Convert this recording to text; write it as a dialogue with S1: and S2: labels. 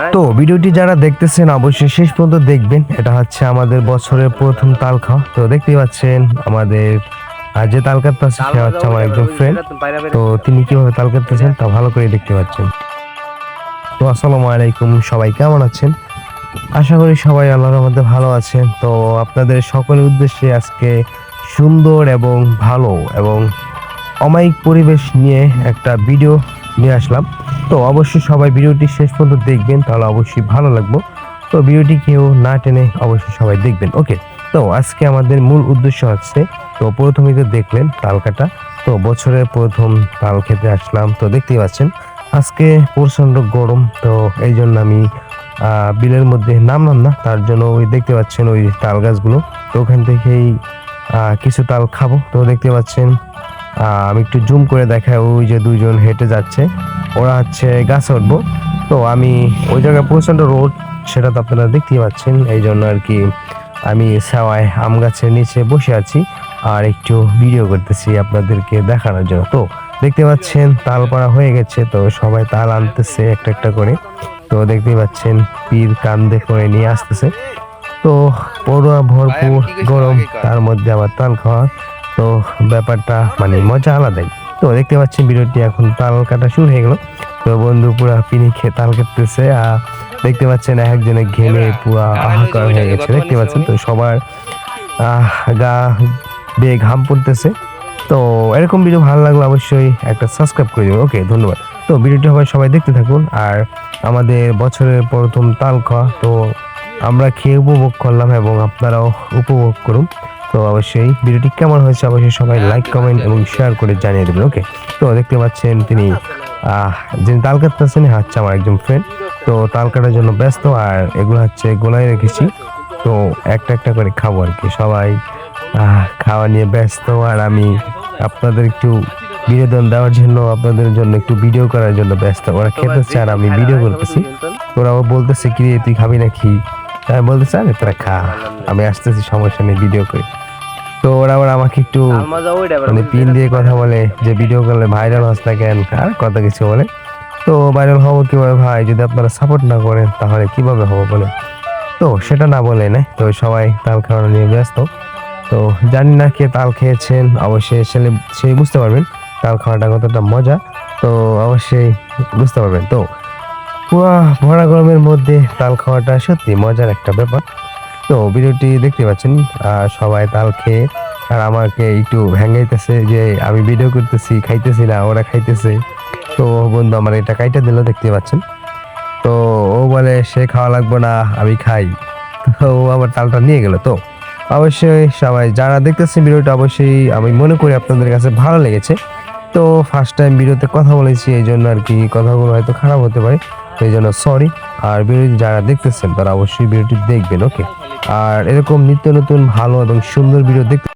S1: হ্যাঁ?
S2: তো ভিডিওটি যারা দেখতেছেন অবশ্যই শেষ পর্যন্ত দেখবেন। এটা হচ্ছে আমাদের বছরের প্রথম তাল খাওয়া। তো দেখতেই পাচ্ছেন আমাদের আর যে তাল কাটতেছে সে হচ্ছে আমার একজন ফ্রেন্ড তো তিনি কীভাবে তাল কাটতেছেন তা ভালো করে দেখতে পাচ্ছেন। তো আসসালামু আলাইকুম সবাই কেমন আছেন? আশা করি সবাই আল্লাহর মধ্যে ভালো আছেন। তো আপনাদের সকলের উদ্দেশ্যে আজকে সুন্দর এবং ভালো এবং অমায়িক পরিবেশ নিয়ে একটা ভিডিও নিয়ে আসলাম। তো অবশ্যই সবাই ভিডিওটি শেষ পর্যন্ত দেখবেন, তাহলে অবশ্যই ভালো লাগবে। তো ভিডিওটি কেউ না টেনে অবশ্যই সবাই দেখবেন, ওকে? তো আজকে আমাদের মূল উদ্দেশ্য হচ্ছে, তো প্রথমেই তো দেখলেন তাল কাটা তো বছরের প্রথম তাল খেতে আসলাম, তো দেখতেই পাচ্ছেন, আজকে প্রচণ্ড গরম, তো এই জন্য আমি বিলের মধ্যে নামলাম না, তার জন্য ওই দেখতে পাচ্ছেন ওই তাল গাছগুলো, তো ওখান থেকেই কিছু তাল খাব, তো দেখতে পাচ্ছেন আমি একটু জুম করে দেখাই, ওই যে দুইজন হেঁটে যাচ্ছে ওরা হচ্ছে গাছে উঠবো। তো আমি ওই জায়গায় প্রচণ্ড রোদ সেটা তো আপনারা দেখতেই পাচ্ছেন। এই জন্য আর কি আমি সাওয়ায় আম গাছের নিচে বসে আছি আর একটু ভিডিও করতেছি আপনাদেরকে দেখানোর জন্য। তো দেখতে পাচ্ছেন তাল পাড়া হয়ে গেছে তো সবাই তাল আনতেছে একটা একটা করে। তো দেখতেই পাচ্ছেন পীর কান্দে করে নিয়ে আসতেছে। তো পড়ুয়া ভরপুর গরম তার মধ্যে আবার তাল খাওয়া। তো ব্যাপারটা মানে মজা আলাদাই। তো দেখতে পাচ্ছেন ভিডিওটি এখন তাল কাটা শুরু হয়ে গেল। তো বন্ধু পুরা পিনি খেয়ে তাল কাটতেছে আর দেখতে পাচ্ছেন এক একজনের ঘেমে পুরা আহাকার হয়ে গেছে। দেখতে পাচ্ছেন তো সবার গা বেয়ে ঘাম পড়তেছে। তো এরকম ভিডিও ভালো লাগলে অবশ্যই একটা সাবস্ক্রাইব করে দেবেন। ওকে ধন্যবাদ। তো ভিডিওটি সবাই সবাই দেখতে থাকুন। আর আমাদের বছরের প্রথম তাল খাওয়া তো আমরা খেয়ে উপভোগ করলাম এবং আপনারাও উপভোগ করুন। তো অবশ্যই ভিডিওটি কেমন হয়েছে অবশ্যই সবাই লাইক কমেন্ট এবং শেয়ার করে জানিয়ে দেবেন। ওকে তো দেখতে পাচ্ছেন তিনি যিনি তাল কাটতেছেন হচ্ছে আমার একজন ফ্রেন্ড তো তাল কাটার জন্য ব্যস্ত আর এগুলো হচ্ছে গোলায় রেখেছি। তো একটা একটা করে খাব আর কি। সবাই খাওয়া নিয়ে ব্যস্ত আর আমি আপনাদের একটু বিনোদন দেওয়ার জন্য আপনাদের জন্য একটু ভিডিও করার জন্য ব্যস্ত। ওরা খেতেছে আর আমি ভিডিও করতেছি। তোরাও বলতেছে কি তুই খাবি নাকি? তাই বলতেছে আরে তোরা খা। আমি আসতেছি সমস্যা নেই ভিডিও করি। তো ওরা আবার আমাকে একটু মানে পিন দিয়ে কথা বলে যে ভিডিও করলে ভাইরাল হস না কেন আর কত কিছু বলে। তো ভাইরাল হব কীভাবে ভাই? যদি আপনারা সাপোর্ট না করেন তাহলে কীভাবে হব বলে তো সেটা না বলে না। তো সবাই তাল খাওয়ানো নিয়ে ব্যস্ত। তো জানি না কে তাল খেয়েছেন অবশ্যই সেলে সেই বুঝতে পারবেন। তাল খাওয়াটা কতটা মজা। তো অবশ্যই বুঝতে পারবেন। তো পুরা ভরা গরমের মধ্যে তাল খাওয়াটা সত্যি মজার একটা ব্যাপার। তো ভিডিওটি দেখতে পাচ্ছেন সবাই তাল খেয়ে, আর আমাকে একটু ভেঙাইতেছে যে আমি ভিডিও করতেছি, খাইতেছি না, ওরা খাইতেছে। তো ও বন্ধু আমার এটা কাইটা দিল, দেখতে পাচ্ছেন। তো ও বলে, সে খাওয়া লাগবে না, আমি খাই। তো ও আবার তালটা নিয়ে গেল। তো অবশ্যই সবাই যারা দেখতেছেন ভিডিওটা, অবশ্যই আমি মনে করি আপনাদের কাছে ভালো লেগেছে। তো ফার্স্ট টাইম ভিডিওতে কথা বলেছি, এই জন্য আর কি কথাগুলো হয়তো খারাপ হতে পারে। এই জন্য সরি আর ভিডিওটি যারা দেখতেছেন, তারা অবশ্যই ভিডিওটি দেখবেন ওকে আর এরকম নিত্য নতুন ভালো এবং সুন্দর ভিডিও দেখতে